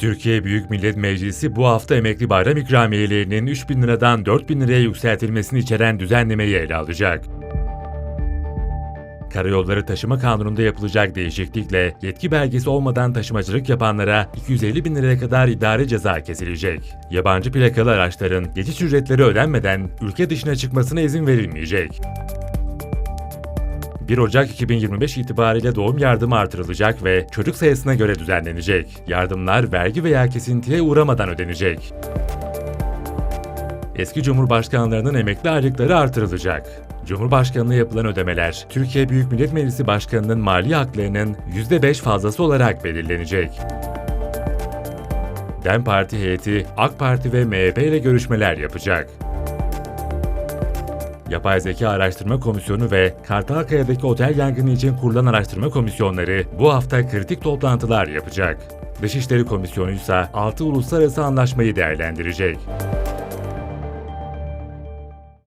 Türkiye Büyük Millet Meclisi bu hafta emekli bayram ikramiyelerinin 3 bin liradan 4 bin liraya yükseltilmesini içeren düzenlemeyi ele alacak. Karayolları Taşıma Kanunu'nda yapılacak değişiklikle yetki belgesi olmadan taşımacılık yapanlara 250 bin liraya kadar idari ceza kesilecek. Yabancı plakalı araçların geçiş ücretleri ödenmeden ülke dışına çıkmasına izin verilmeyecek. 1 Ocak 2025 itibariyle doğum yardımı artırılacak ve çocuk sayısına göre düzenlenecek. Yardımlar vergi veya kesintiye uğramadan ödenecek. Eski Cumhurbaşkanlarının emekli aylıkları artırılacak. Cumhurbaşkanlığı yapılan ödemeler, Türkiye Büyük Millet Meclisi Başkanı'nın mali haklarının %5 fazlası olarak belirlenecek. DEM Parti heyeti, AK Parti ve MHP ile görüşmeler yapacak. Yapay Zeka Araştırma Komisyonu ve Kartalkaya'daki otel yangını için kurulan araştırma komisyonları bu hafta kritik toplantılar yapacak. Dışişleri Komisyonu ise 6 uluslararası anlaşmayı değerlendirecek.